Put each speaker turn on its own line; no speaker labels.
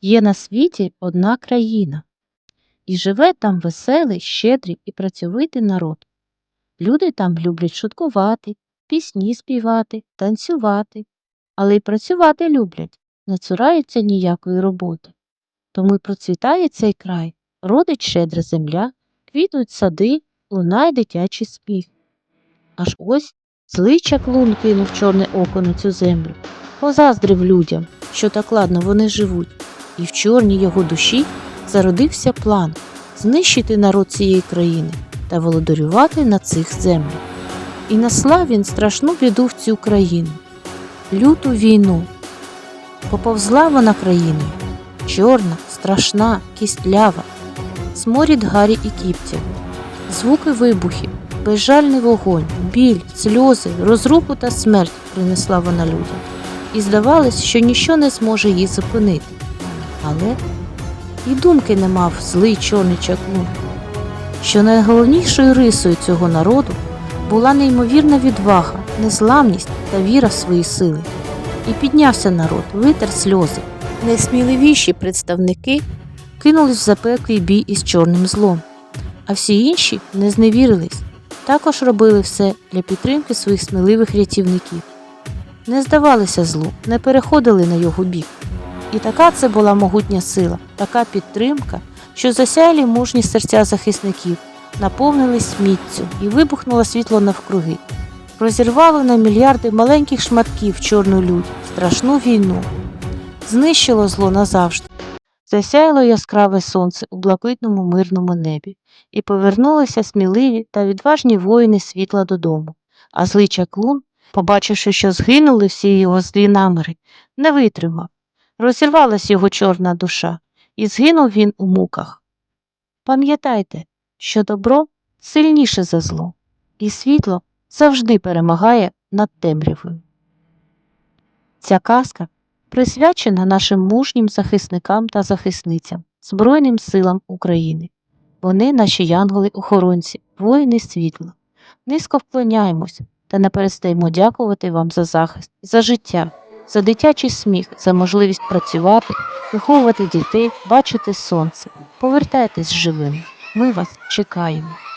Є на світі одна країна, і живе там веселий, щедрий і працьовитий народ. Люди там люблять шуткувати, пісні співати, танцювати, але й працювати люблять, не цураються ніякої роботи. Тому й процвітає цей край, родить щедра земля, квітнуть сади, лунає дитячий сміх. Аж ось злий чаклун кинув чорне око на цю землю, позаздрив людям, що так ладно вони живуть, і в чорній його душі зародився план знищити народ цієї країни та володарювати на цих землях. І наслав він страшну біду в цю країну люту війну. Поповзла вона країною, чорна, страшна, кістлява, сморід гарі і кіптів, звуки вибухів, безжальний вогонь, біль, сльози, розруху та смерть принесла вона людям, і здавалось, що ніщо не зможе її зупинити. Але і думки не мав злий чорний чаклун, що найголовнішою рисою цього народу була неймовірна відвага, незламність та віра в свої сили. І піднявся народ, витер сльози. Найсміливіші представники кинулись в запеклий бій із чорним злом, а всі інші не зневірились, також робили все для підтримки своїх сміливих рятівників. Не здавалися злу, не переходили на його бік. І така це була могутня сила, така підтримка, що засяялі мужні серця захисників, наповнились міцю і вибухнуло світло навкруги. Розірвало на мільярди маленьких шматків чорну лють, страшну війну. Знищило зло назавжди. Засяяло яскраве сонце у блакитному мирному небі, і повернулися сміливі та відважні воїни світла додому. А злий чаклун, побачивши, що згинули всі його злі наміри, не витримав. Розірвалась його чорна душа, і згинув він у муках. Пам'ятайте, що добро сильніше за зло, і світло завжди перемагає над темрявою. Ця казка присвячена нашим мужнім захисникам та захисницям, Збройним силам України. Вони наші янголи-охоронці, воїни світла. Низько вклоняємось та не перестаємо дякувати вам за захист, за життя, за дитячий сміх, за можливість працювати, виховувати дітей, бачити сонце. Повертайтесь живими. Ми вас чекаємо.